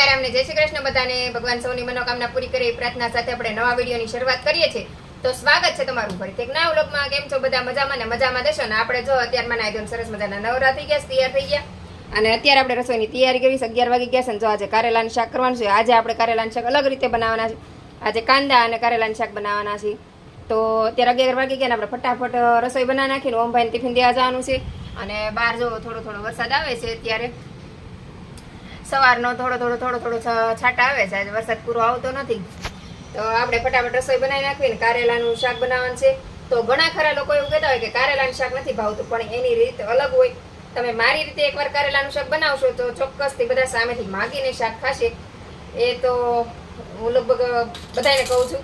સીતારામ અમને જય શ્રી કૃષ્ણ બધાને. ભગવાન સૌની મનોકામના પૂરી કરે પ્રાર્થના સાથે આપણે નવા વિડીયોની શરૂઆત કરીએ છીએ. તો સ્વાગત છે તમારું ફરી એક નવા વ્લોગમાં. કેમ છો બધા? મજામાં ને? મજામાં દેશો? ને આપણે જો અત્યારમાં ના એકદમ સરસ મજાના નવરા થઈ ગયા, તૈયાર થઈ ગયા. અને અત્યારે આપણે રસોઈની તૈયારી કરી છે. અગિયાર વાગી ગયા છે ને જો આજે કારેલાનું શાક કરવાનું છે. આજે આપણે કારેલાનું શાક અલગ રીતે બનાવવાના છે. આજે કાંદા અને કારેલાનું શાક બનાવવાના છે. તો અત્યારે અગિયાર વાગી ગયા ને આપણે ફટાફટ રસોઈ બનાવી નાખીને ઓમભાઈને ટિફિન દેવા જવાનું છે. અને બહાર જો થોડો થોડો વરસાદ આવે છે અત્યારે સવારનો થોડો થોડો થોડો થોડો છાંટા આવે છે, આજે વરસાદ પૂરો આવતો નથી. તો આપણે ફટાફટ રસોઈ બનાવી નાખવી ને કારેલાનું શાક બનાવવાનું છે. તો ઘણા ખરા લોકો એવું કહેતા હોય કે કારેલાનું શાક નથી ભાવતું, પણ એની રીત અલગ હોય. તમે મારી રીતે એકવાર કારેલાનું શાક બનાવશો તો ચોક્કસથી બધા સામેથી માગીને શાક ખાશે. એ તો હું લગભગ બધાને કહું છું.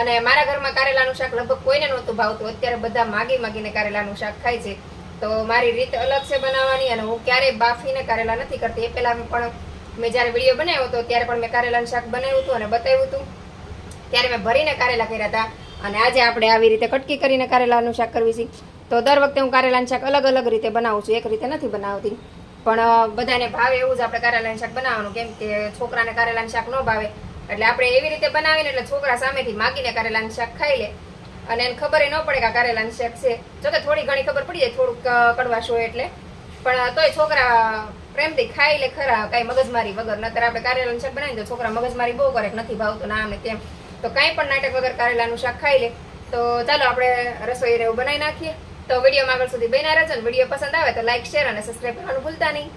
અને મારા ઘરમાં કારેલાનું શાક લગભગ કોઈને નહોતું ભાવતું. અત્યારે બધા માગી માગીને કારેલાનું શાક ખાય છે. તો મારી રીત અલગ છે બનાવવાની અને હું ક્યારેય બાફીને કારેલા નથી કરતી. એ પહેલાં પણ મેં જ્યારે વીડિયો બનાવ્યો હતો, ત્યારે પણ મેં કારેલાનું શાક બનાવ્યું હતું અને બતાવ્યું હતું. ત્યારે મેં ભરીને કારેલા કર્યા હતા અને આજે આપણે આવી રીતે કટકી કરીને કારેલાનું શાક કરવી છે. તો દર વખતે હું કારેલાનું શાક અલગ અલગ રીતે બનાવું છું. એક રીતે નથી બનાવતી. પણ બધાને ભાવે એવું જ આપણે કારેલાનું શાક બનાવવાનું. કેમ કે છોકરાને કારેલાનું શાક ન ભાવે. એટલે આપણે એવી રીતે બનાવીને એટલે છોકરા સામેથી માગીને કારેલાનું શાક ખાઈ લે. અને એને ખબર ન પડે કે આ શેક છે. છે જોકે થોડી ઘણી ખબર પડી જાય, થોડુંક કડવાશ હોય એટલે. પણ તોય છોકરા પ્રેમથી ખાઈ લે ખરા, કાંઈ મગજમારી વગર. નતર આપણે કારેલાનું શાક બનાવીને તો છોકરા મગજમારી બહુ કરે, નથી ભાવતું, ના, આમ, તેમ. તો કાંઈ પણ નાટક વગર કારેલાનું શાક ખાઈ લે. તો ચાલો આપણે રસોઈ એવું બનાવી નાખીએ. તો વિડીયોમાં આગળ સુધી બન્યા રહેજો વીડિયો પસંદ આવે તો લાઈક શેર અને સબસ્ક્રાઈબ કરવાનું ભૂલતા નહીં.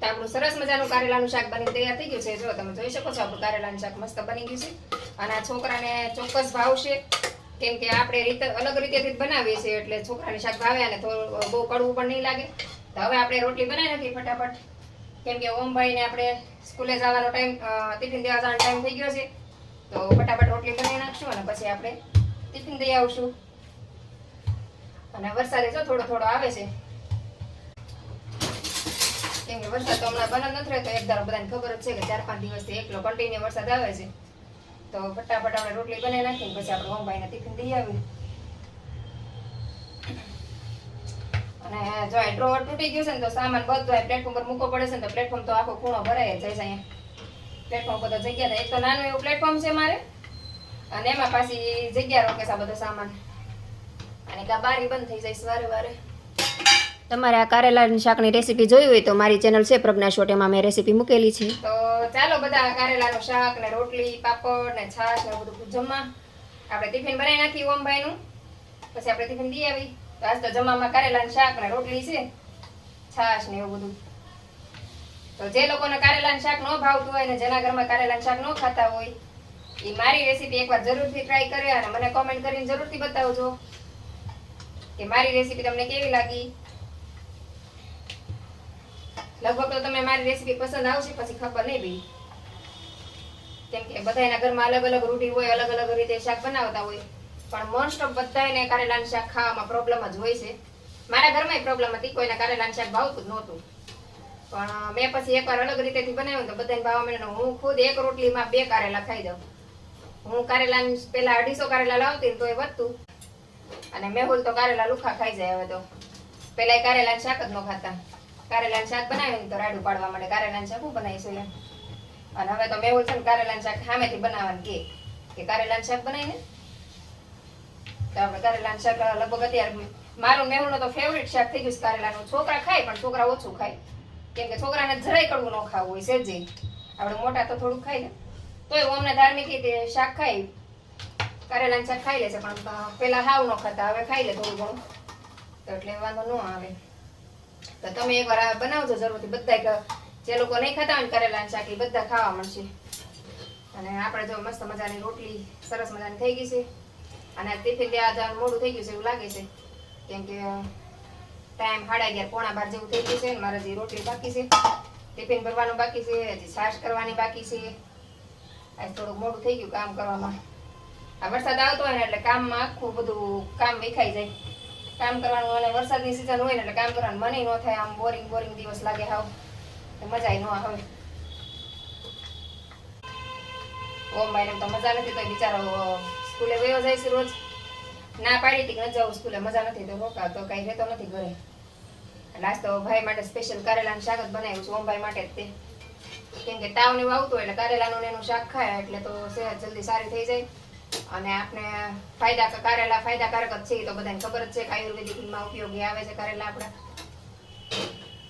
તો આપણું સરસ મજાનું કારેલાનું શાક બની તૈયાર થઈ ગયું છે. જો તમે જોઈ શકો છો, આપણું કારેલાનું શાક મસ્ત બની ગયું છે. અને આ છોકરાને ચોક્કસ ભાવશે. કેમ કે આપણે રીતે અલગ રીતેથી જ બનાવીએ છીએ એટલે છોકરાને શાક ભાવે અને થોડું બહુ કડવું પણ નહીં લાગે. તો હવે આપણે રોટલી બનાવી નથી ફટાફટ. કેમ કે ઓમભાઈને આપણે સ્કૂલે જવાનો ટાઈમ ટિફિન દેવા જવાનો ટાઈમ થઈ ગયો છે. તો ફટાફટ રોટલી બનાવી નાખશું અને પછી આપણે ટિફિન દઈ આવશું. અને વરસાદે જો થોડો થોડો આવે છે. કેમ કે વરસાદ તો હમણાં બંધ નથી રહેતો. એક ધારો બધાને ખબર જ છે કે ચાર પાંચ દિવસથી એકલો કન્ટિન્યુ વરસાદ આવે છે. તો ફટાફટ આપણે રોટલી બનાવી નાખીને પછી આપણે ઓમભાઈને ટિફિન દઈ આવી અને જો આ ડ્રોવર તૂટી ગયું છે ને તો સામાન બધો આ પ્લેટફોર્મ પર મૂકવો પડે છે ને તો પ્લેટફોર્મ તો આખો ખૂણો ભરાય જાય છે અહીંયા. પ્લેટફોર્મ પર તો જગ્યા થાય એક તો નાનું એવું પ્લેટફોર્મ છે મારે. અને એમાં પાછી જગ્યા રોકે છે બધો સામાન. અને કા બારી બંધ થઈ જાય વારે વારે. તમારે આ કારેલાની શાકની રેસીપી જોઈ હોય તો મારી ચેનલ છે પ્રજ્ઞા શોટ એમાં મેં રેસીપી મૂકેલી છે. તો ચાલો બધા કારેલાનું શાક ને રોટલી, પાપડ ને છાશ ને બધું જમવા. આપણે ટિફિન બનાવી નાખી ઓમભાઈનું. પછી આપણે ટિફિન દઈ આવી. તો આજ તો જમવામાં કારેલાનું શાક ને રોટલી છે. છાશ ને એવું બધું. તો જે લોકોને કારેલાનું શાક ન ભાવતું હોય ને જેના ઘરમાં કારેલાનું શાક ન ખાતા હોય, એ મારી રેસીપી એકવાર જરૂરથી ટ્રાય કરે અને મને કોમેન્ટ કરીને જરૂરથી બતાવજો કે મારી રેસીપી તમને કેવી લાગી. લગભગ તો તમે મારી રેસીપી પસંદ આવશે, પછી ખબર નહીં બી કેમ કે બધાના ઘરમાં અલગ અલગ રૂઢી હોય, અલગ અલગ રીતે શાક બનાવતા હોય. પણ મોસ્ટ ઓફ બધાને કારેલાનું શાક ખાવામાં પ્રોબ્લેમ જ હોય છે. મારા ઘરમાં પ્રોબ્લેમ હતી, કોઈને કારેલાનું શાક ભાવતું જ નહોતું. પણ મેં પછી એકવાર અલગ રીતેથી બનાવ્યું તો બધાને ભાવવા માંડ્યું હું ખુદ એક રોટલીમાં બે કારેલા ખાઈ દઉં હું કારેલાનું, પેલા અઢીસો કારેલા લાવતી તો એ વધતું. અને મેહુલ તો કારેલા લુખા ખાઈ જાય હવે તો. પેલા કારેલા શાક જ ન ખાતા. કારેલાનું શાક બનાવીને તો રાડું પાડવા માટે કારેલાનું શાક હું બનાવીશું એમ. અને હવે તો મેહુલ છે ને કારેલાનું શાક સામેથી બનાવવાનું કે કે કારેલાનું શાક બનાવીને? તો આપણે કારેલાનું શાક લગભગ અત્યારે મારું મેહુલનો તો ફેવરિટ શાક થઈ ગયું છે કારેલાનું. છોકરા ખાય પણ છોકરા ઓછું ખાય. કેમ કે છોકરાને જરાય કડવું ન ખાવું હોય સેજે આપણે મોટા તો થોડુંક ખાય ને તોય અમને ધાર્મિક રીતે શાક ખાય કારેલાનું શાક ખાઈ લે છે, પણ પેલા હાવ ન ખાતા, હવે ખાઈ લે થોડું ઘણું. તો એટલે વાંધો ન આવે. તો તમે એકવાર બનાવજો જરૂરથી. બધા જે લોકો નહીં ખાતા હોય કરેલા શાક, એ બધા ખાવા મળશે. અને આપણે જો મસ્ત મજાની રોટલી, સરસ મજાની થઈ ગઈ છે. અને ટિફિન દેવા જવાનું મોડું થઈ ગયું છે એવું લાગે છે. કેમ કે ટાઈમ સાડા અગિયાર, પોણા બાર જેવું થઈ ગયું છે મારે હજી રોટલી બાકી છે. ટિફિન ભરવાનું બાકી છે, હજી સાસ કરવાની બાકી છે. આજે થોડુંક મોડું થઈ ગયું કામ કરવામાં. આ વરસાદ આવતો હોય ને એટલે કામમાં આખું બધું કામ વિખાઈ જાય. કામ કરવાનું અને વરસાદની સિઝન હોય ને એટલે કામ કરવાનું મને ન થાય. આમ બોરિંગ બોરિંગ દિવસ લાગે હાવ. મજા ન આવે ઓમ ભાઈ તો મજા નથી તો બિચારો સ્કૂલે વયો જાય છે રોજ. ના પાડી હતી ન જાઉં સ્કૂલે, મજા નથી તો રોકા તો કઈ રહેતો નથી ઘરે. એટલે તો ભાઈ માટે સ્પેશિયલ કારેલાનું શાક જ બનાવ્યું છે ઓમભાઈ માટે તે. કેમ કે તાવ ને આવતું એટલે કારેલાનું એનું શાક ખાય, એટલે તો સેહત જલ્દી સારી થઈ જાય. અને આપણે ફાયદા કારેલા ફાયદાકારક જ છે તો બધાને ખબર જ છે કે આયુર્વેદિકમાં ઉપયોગી આવે છે કારેલા આપણે.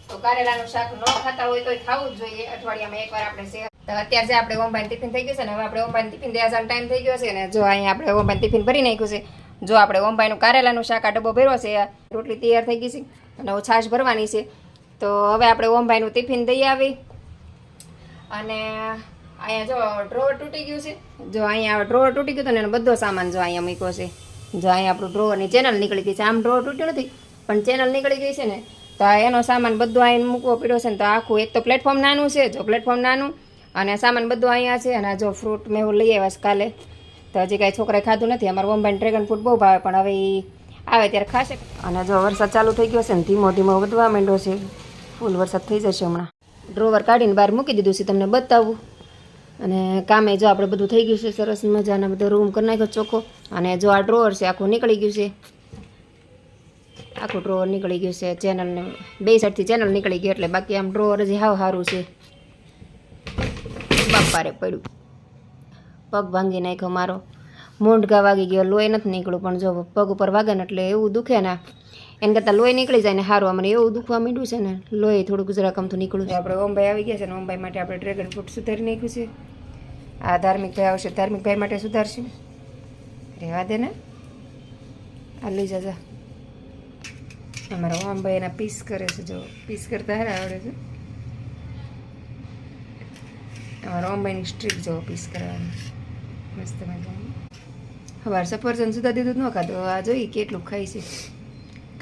તો કારેલાનું શાક ન ખાતા હોય તો ખાવું જ જોઈએ. અઠવાડિયામાં એકવાર આપણે શેર અત્યારે જે આપણે ઓમભાઈ ટિફિન થઈ ગયું છે ને, હવે આપણે ઓમભાઈ ટિફિન દેવાનો ટાઈમ થઈ ગયો છે ને, જો અહીંયા આપણે ઓમભાઈ ટિફિન ભરી નાખ્યું છે. જો આપણે ઓમભાઈનું કારેલાનું શાક આ ડબ્બો ભર્યો છે રોટલી તૈયાર થઈ ગઈ છે અને છાશ ભરવાની છે. તો હવે આપણે ઓમભાઈનું ટિફિન દઈ આવી. અને અહીંયા જો ડ્રોવર તૂટી ગયું છે. જો અહીંયા ડ્રોવર તૂટી ગયું ને એનો બધો સામાન જો અહીંયા મૂક્યો છે. જો અહીંયા આપણું ડ્રોવરની ચેનલ નીકળી ગઈ છે. આમ ડ્રોવર તૂટ્યું નથી, પણ ચેનલ નીકળી ગઈ છે ને, તો એનો સામાન બધો અહીં મૂકવો પડ્યો છે ને, તો આખું એક તો પ્લેટફોર્મ નાનું છે, જો પ્લેટફોર્મ નાનું, અને સામાન બધું અહીંયા છે, અને જો ફ્રૂટ મેં એવું લઈ આવ્યા કાલે. તો હજી કાંઈ છોકરાએ ખાધું નથી, અમારા બોમ્બાઈ ડ્રેગન ફ્રૂટ બહુ ભાવે, પણ હવે આવે ત્યારે ખાશે. અને જો વરસાદ ચાલુ થઈ ગયો છે ને, ધીમો ધીમો વધવા માંડ્યો છે. ફૂલ વરસાદ થઈ જશે હમણાં. ડ્રોવર કાઢીને બહાર મૂકી દીધું છે, તમને બતાવું. અને કામે જો આપણે બધું થઈ ગયું છે, સરસ મજાના બધો રૂમ કરી નાખ્યો, ચોખ્ખો. અને જો આ ડ્રોવર છે, આખું નીકળી ગયું છે. આખું ડ્રોવર નીકળી ગયું છે ચેનલને બે સાઈડથી ચેનલ નીકળી ગઈ એટલે બાકી આમ ડ્રોવર હજી હાવ સારું છે. બાપારે પડ્યું. પગ ભાંગી નાખ્યો મારો. મોંઢગા વાગી ગયો, લોહી નથી નીકળ્યું, પણ જો પગ ઉપર વાગે ને એટલે એવું દુખે ને એને કરતાં લોહી નીકળી જાય ને સારું અમને એવું દુખવા માંડ્યું છે ને, લોહી થોડુંક જરાક આમથું નીકળ્યું છે. આપણે ઓમભાઈ આવી ગયા છે ને, ઓમભાઈ માટે આપણે ડ્રેગન ફ્રૂટ સુધારી નાખ્યું છે. આ ધાર્મિક ભાઈ આવશે, ધાર્મિક ભાઈ માટે સુધારશું. રહેવા દે ને. આ લઈ જાજા અમારા ઓમભાઈ એના પીસ કરે છે, જો પીસ કરતા હારા આવડે છે. અમારા ઓમભાઈની સ્ટ્રીક જો પીસ કરવાની. મસ્ત મજાની. સવાર સફરજન સુધા દીધું ન ખાધું આ જોઈએ કેટલું ખાય છે.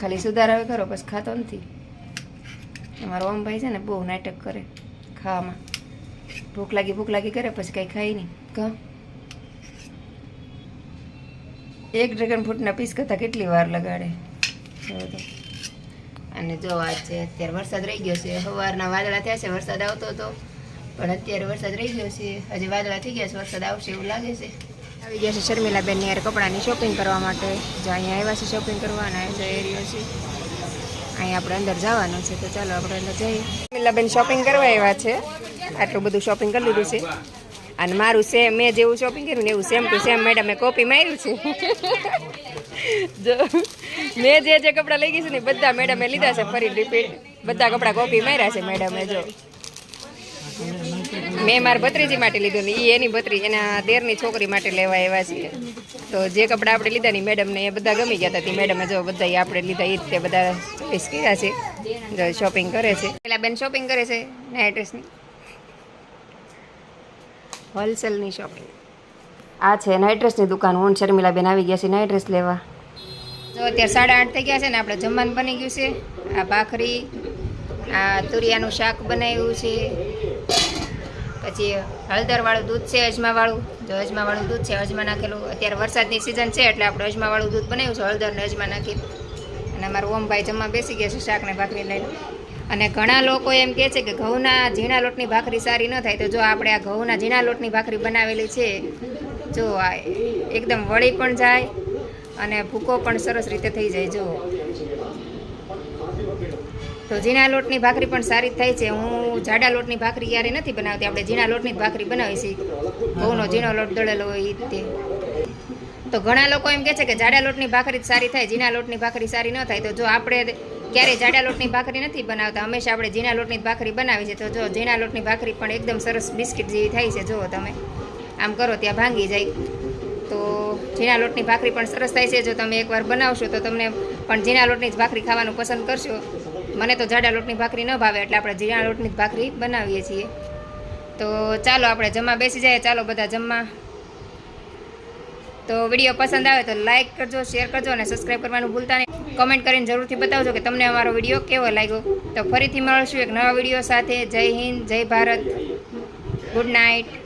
ખાલી સુધારાવે ખરો, પછી ખાતો નથી. અમારો ઓમભાઈ છે ને બહુ નાટક કરે ખાવામાં. ભૂખ લાગી ભૂખ લાગી કરે, પછી કાંઈ ખાય નહીં. કા? એક ડ્રેગન ફ્રૂટના પીસ કરતાં કેટલી વાર લગાડે? અને જો આ છે, અત્યારે વરસાદ રહી ગયો છે. સવારના વાદળા થયા છે, વરસાદ આવતો હતો. પણ અત્યારે વરસાદ રહી ગયો છે. હજી વાદળા થઈ ગયા છે, વરસાદ આવશે એવું લાગે છે. આવી ગયા છે શર્મિલાબેનની યાર કપડાની શોપિંગ કરવા માટે. જો અહીંયા આવ્યા છે શોપિંગ કરવાના જો એરિયો છે. અહીંયા આપણે અંદર જવાનું છે, તો ચાલો આપણે અંદર જઈએ. શર્મિલાબેન શોપિંગ કરવા આવ્યા છે. આટલું બધું શોપિંગ કરી લીધું છે. અને મારું સેમ મેં જેવું શોપિંગ કર્યું ને એવું સેમ ટુ સેમ મેડમે કોપી માર્યું છે. જો, મેં જે જે કપડાં લઈ ગઈ છે ને બધા મેડમે લીધા છે, ફરી રિપીટ બધા કપડાં કોપી માર્યા છે મેડમે જો. મેં મારા ભત્રીજી માટે લીધું ને એ એની ભત્રી એના દેરની છોકરી માટે લેવા આવ્યા છીએ તો જે કપડાં આપણે લીધા ની મેડમને એ બધા ગમી ગયા હતા. મેડમે જો બધા આપણે લીધા એ તે બધા ચોઈસ કર્યા છે. જો શોપિંગ કરે છે. પેલા બેન શોપિંગ કરે છે નયા ડ્રેસની હોલસેલની શોપિંગ આ છે નાઇટ ડ્રેસની દુકાન. હું શર્મિલા બેન આવી ગયા છે નાઇટ ડ્રેસ લેવા. જો અત્યારે સાડા આઠ થઈ ગયા છે ને, આપણે જમવાનું બની ગયું છે. આ ભાખરી, આ તુરિયાનું શાક બનાવ્યું છે. પછી હળદરવાળું દૂધ છે, અજમાવાળું. જો અજમાવાળું દૂધ છે, અજમા નાખેલું. અત્યારે વરસાદની સિઝન છે, એટલે આપણે અજમાવાળું દૂધ બનાવ્યું છે, હળદર ને અજમા નાખી. અને અમારું ઓમભાઈ જમવા બેસી ગયા છે શાકને ભાખરી લઈને. અને ઘણા લોકો એમ કહે છે કે ઘઉંના ઝીણા લોટની ભાખરી સારી ન થાય. તો જો આપણે આ ઘઉંના ઝીણા લોટની ભાખરી બનાવેલી છે, જો આ એકદમ વળી પણ જાય અને ભૂકો પણ સરસ રીતે થઈ જાય, જો. તો ઝીણા લોટની ભાખરી પણ સારી જ થાય છે. હું જાડા લોટની ભાખરી ક્યારે નથી બનાવતી. આપણે ઝીણા લોટની ભાખરી બનાવી છીએ. ઘઉંનો ઝીણો લોટ દળેલો હોય તે. તો ઘણા લોકો એમ કહે છે કે જાડા લોટની ભાખરી જ સારી થાય, ઝીણા લોટની ભાખરી સારી ન થાય. તો જો આપણે ક્યારેય જાડા લોટની ભાખરી નથી બનાવતા, હંમેશા આપણે ઝીણા લોટની જ ભાખરી બનાવી છે તો જો ઝીણા લોટની ભાખરી પણ એકદમ સરસ બિસ્કિટ જેવી થાય છે. જુઓ તમે. આમ કરો, ત્યાં ભાંગી જાય. તો ઝીણા લોટની ભાખરી પણ સરસ થાય છે. જો તમે એકવાર બનાવશો તો તમને પણ ઝીણા લોટની જ ભાખરી ખાવાનું પસંદ કરશો. મને તો જાડા લોટની ભાખરી ન ભાવે, એટલે આપણે ઝીણા લોટની જ ભાખરી બનાવીએ છીએ. તો ચાલો આપણે જમવા બેસી જઈએ ચાલો બધા જમવા. તો વીડિયો પસંદ આવે તો લાઇક કરજો, શેર કરજો અને સબસ્ક્રાઈબ કરવાનું ભૂલતા નહીં. કમેન્ટ કરીને જરૂરથી બતાવજો કે તમને અમારો વીડિયો કેવો લાગ્યો. તો ફરીથી મળશું એક નવા વીડિયો સાથે. જય હિન્દ, જય ભારત. Good night.